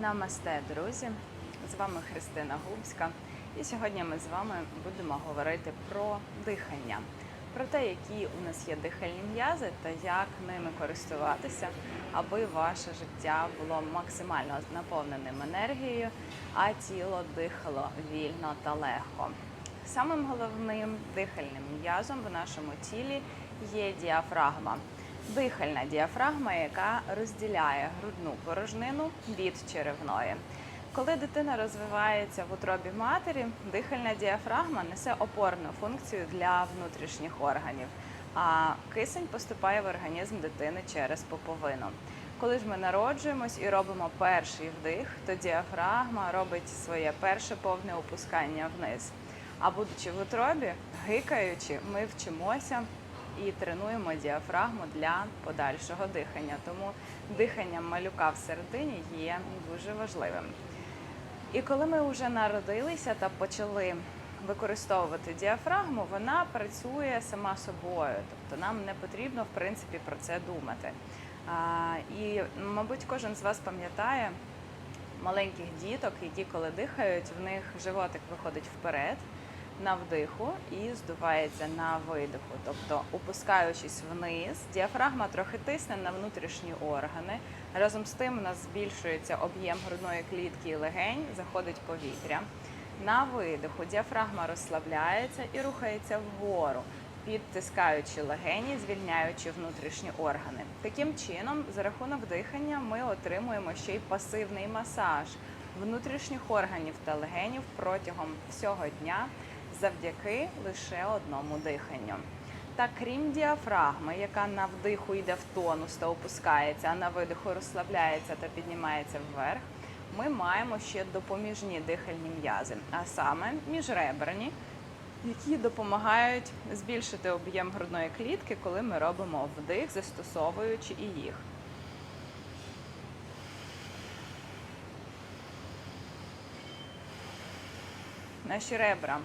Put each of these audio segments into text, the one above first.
Намасте, друзі! З вами Христина Губська. І сьогодні ми з вами будемо говорити про дихання, про те, які у нас є дихальні м'язи та як ними користуватися, аби ваше життя було максимально наповненим енергією, а тіло дихало вільно та легко. Самим головним дихальним м'язом в нашому тілі є діафрагма. Дихальна діафрагма, яка розділяє грудну порожнину від черевної. Коли дитина розвивається в утробі матері, дихальна діафрагма несе опорну функцію для внутрішніх органів, а кисень поступає в організм дитини через поповину. Коли ж ми народжуємось і робимо перший вдих, то діафрагма робить своє перше повне опускання вниз. А будучи в утробі, гикаючи, ми вчимося і тренуємо діафрагму для подальшого дихання. Тому дихання малюка всередині є дуже важливим. І коли ми вже народилися та почали використовувати діафрагму, вона працює сама собою, тобто нам не потрібно в принципі про це думати. А, і, мабуть, кожен з вас пам'ятає маленьких діток, які коли дихають, в них животик виходить вперед на вдиху і здувається на видиху. Тобто, опускаючись вниз, діафрагма трохи тисне на внутрішні органи. Разом з тим у нас збільшується об'єм грудної клітки і легень, заходить повітря. На видиху діафрагма розслабляється і рухається вгору, підтискаючи легені, звільняючи внутрішні органи. Таким чином, за рахунок дихання, ми отримуємо ще й пасивний масаж внутрішніх органів та легенів протягом всього дня завдяки лише одному диханню. Та крім діафрагми, яка на вдиху йде в тонус та опускається, а на видиху розслабляється та піднімається вверх, ми маємо ще допоміжні дихальні м'язи, а саме міжреберні, які допомагають збільшити об'єм грудної клітки, коли ми робимо вдих, застосовуючи і їх. Наші ребра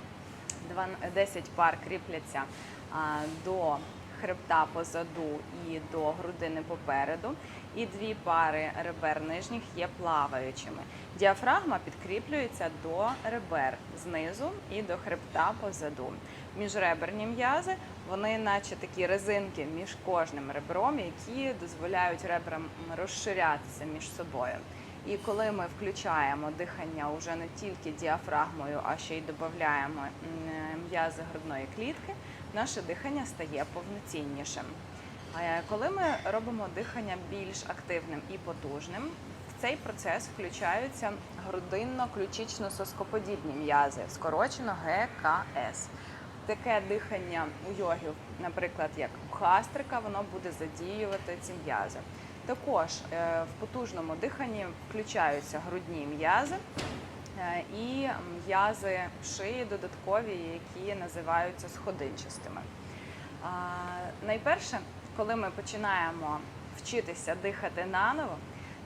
10 пар кріпляться до хребта позаду і до грудини попереду. І дві пари ребер нижніх є плаваючими. Діафрагма підкріплюється до ребер знизу і до хребта позаду. Міжреберні м'язи вони, наче такі резинки між кожним ребром, які дозволяють ребрам розширятися між собою. І коли ми включаємо дихання вже не тільки діафрагмою, а ще й додаємо м'язи грудної клітки, наше дихання стає повноціннішим. Коли ми робимо дихання більш активним і потужним, в цей процес включаються грудинно-ключично-соскоподібні м'язи, скорочено ГКС. Таке дихання у йогів, наприклад, як хастрика, воно буде задіювати ці м'язи. Також е, в потужному диханні включаються грудні м'язи е, і м'язи шиї додаткові, які називаються сходинчастими. Найперше, коли ми починаємо вчитися дихати наново,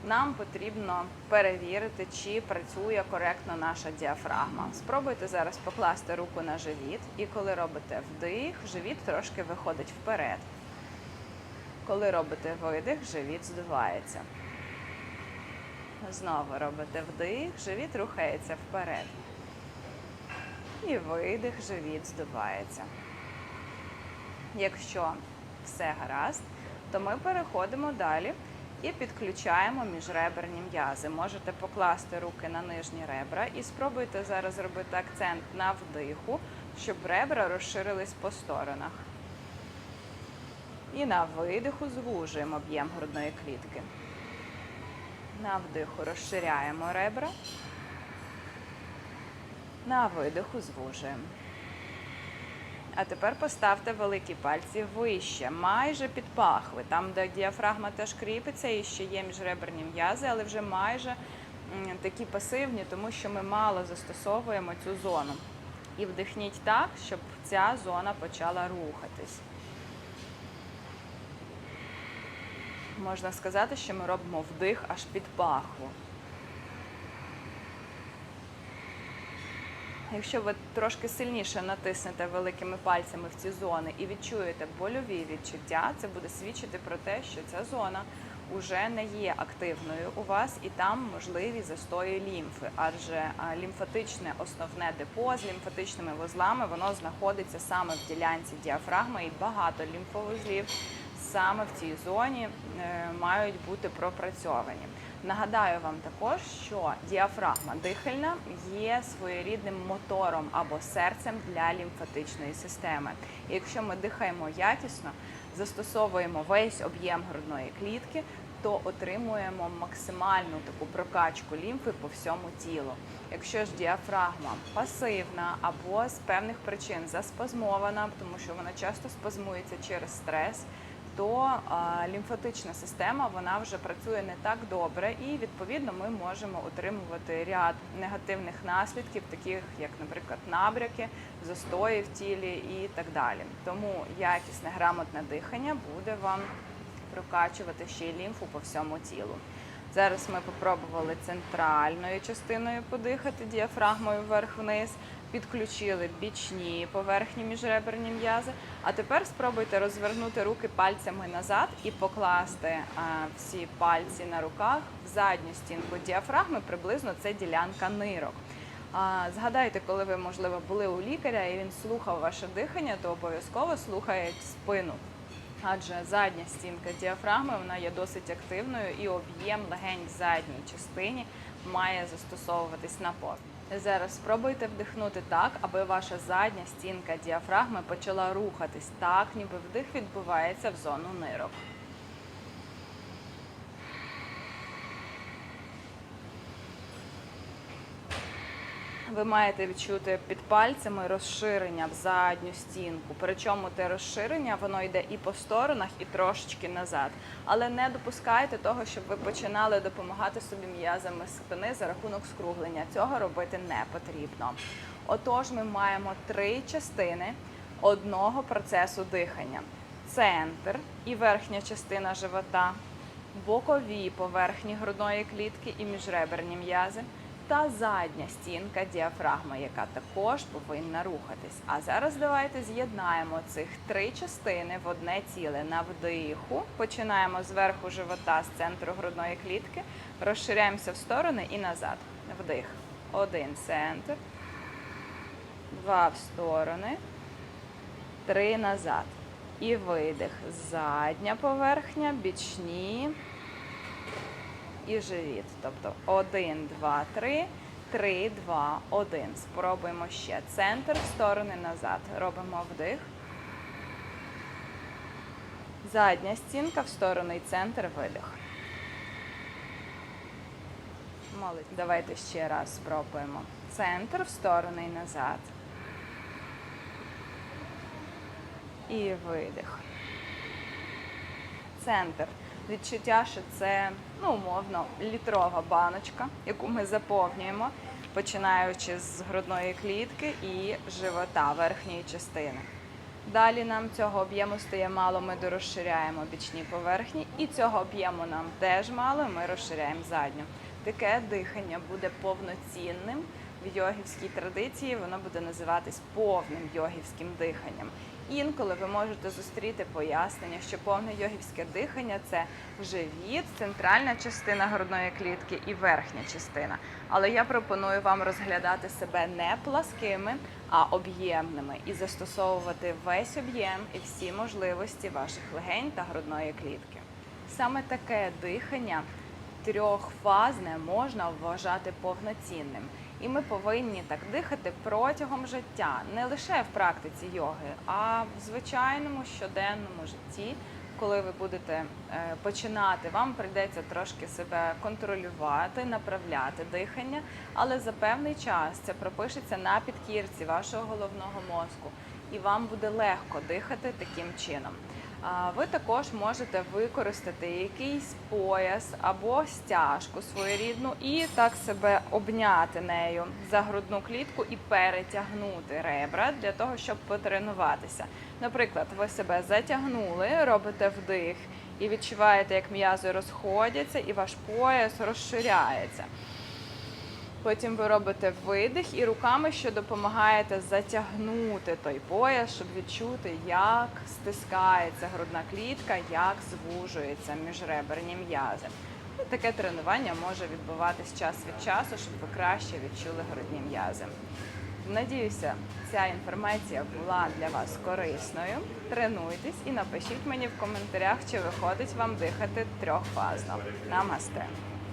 нам потрібно перевірити, чи працює коректно наша діафрагма. Спробуйте зараз покласти руку на живіт, і коли робите вдих, живіт трошки виходить вперед. Коли робите видих, живіт здувається. Знову робите вдих, живіт рухається вперед. І видих, живіт здувається. Якщо все гаразд, то ми переходимо далі і підключаємо міжреберні м'язи. Можете покласти руки на нижні ребра і спробуйте зараз зробити акцент на вдиху, щоб ребра розширились по сторонах. І на видиху звужуємо об'єм грудної клітки. На вдиху розширяємо ребра. На видиху звужуємо. А тепер поставте великі пальці вище, майже під пахви. Там, де діафрагма теж кріпиться, і ще є міжреберні м'язи, але вже майже такі пасивні, тому що ми мало застосовуємо цю зону. І вдихніть так, щоб ця зона почала рухатись. Можна сказати, що ми робимо вдих аж під пахву. Якщо ви трошки сильніше натиснете великими пальцями в ці зони і відчуєте больові відчуття, це буде свідчити про те, що ця зона вже не є активною у вас, і там можливі застої лімфи, адже лімфатичне основне депо з лімфатичними вузлами воно знаходиться саме в ділянці діафрагми, і багато лімфовузлів саме в цій зоні е, мають бути пропрацьовані. Нагадаю вам також, що діафрагма дихальна є своєрідним мотором або серцем для лімфатичної системи. І якщо ми дихаємо якісно, застосовуємо весь об'єм грудної клітки, то отримуємо максимальну таку прокачку лімфи по всьому тілу. Якщо ж діафрагма пасивна або з певних причин заспазмована, тому що вона часто спазмується через стрес, то лімфатична система вона вже працює не так добре, і відповідно ми можемо отримувати ряд негативних наслідків, таких як, наприклад, набряки, застої в тілі і так далі. Тому якісне грамотне дихання буде вам прокачувати ще й лімфу по всьому тілу. Зараз ми попробували центральною частиною подихати діафрагмою вверх-вниз, підключили бічні поверхні міжреберні м'язи. А тепер спробуйте розвернути руки пальцями назад і покласти а, всі пальці на руках в задню стінку діафрагми, приблизно це ділянка нирок. Згадайте, коли ви, можливо, були у лікаря і він слухав ваше дихання, то обов'язково слухають спину. Адже задня стінка діафрагми вона є досить активною і об'єм легень задній частині має застосовуватись на повні. Зараз спробуйте вдихнути так, аби ваша задня стінка діафрагми почала рухатись так, ніби вдих відбувається в зону нирок. Ви маєте відчути під пальцями розширення в задню стінку. Причому те розширення воно йде і по сторонах, і трошечки назад. Але не допускайте того, щоб ви починали допомагати собі м'язами спини за рахунок скруглення. Цього робити не потрібно. Отож, ми маємо три частини одного процесу дихання: центр і верхня частина живота, бокові поверхні грудної клітки і міжреберні м'язи та задня стінка діафрагми, яка також повинна рухатись. А зараз давайте з'єднаємо цих три частини в одне ціле на вдиху. Починаємо зверху живота з центру грудної клітки, розширяємося в сторони і назад. Вдих. Один центр, два в сторони, три назад. І видих. Задня поверхня, бічні і живіт. Тобто 1, 2, 3, 3, 2, 1. Спробуємо ще. Центр в сторони назад. Робимо вдих. Задня стінка в сторону і центр видих. Молодь. Давайте ще раз спробуємо. Центр в сторону і назад. І видих. Центр відчуття, що це ну, умовно літрова баночка, яку ми заповнюємо, починаючи з грудної клітки і живота верхньої частини. Далі нам цього об'єму стає мало, ми дорозширяємо бічні поверхні, і цього об'єму нам теж мало, ми розширяємо задню. Таке дихання буде повноцінним. В йогівській традиції воно буде називатись повним йогівським диханням. Інколи ви можете зустріти пояснення, що повне йогівське дихання це живіт, центральна частина грудної клітки і верхня частина. Але я пропоную вам розглядати себе не пласкими, а об'ємними і застосовувати весь об'єм і всі можливості ваших легень та грудної клітки. Саме таке дихання трьохфазне можна вважати повноцінним. І ми повинні так дихати протягом життя, не лише в практиці йоги, а в звичайному щоденному житті. Коли ви будете е, починати, вам прийдеться трошки себе контролювати, направляти дихання, але за певний час це пропишеться на підкірці вашого головного мозку, і вам буде легко дихати таким чином. Ви також можете використати якийсь пояс або стяжку своєрідну і так себе обняти нею за грудну клітку і перетягнути ребра для того, щоб потренуватися. Наприклад, ви себе затягнули, робите вдих і відчуваєте, як м'язи розходяться, і ваш пояс розширяється. Потім ви робите видих і руками, що допомагаєте затягнути той пояс, щоб відчути, як стискається грудна клітка, як звужується міжреберні м'язи. І таке тренування може відбуватись час від часу, щоб ви краще відчули грудні м'язи. Надіюся, ця інформація була для вас корисною. Тренуйтесь і напишіть мені в коментарях, чи виходить вам дихати трьохфазно. Намасте!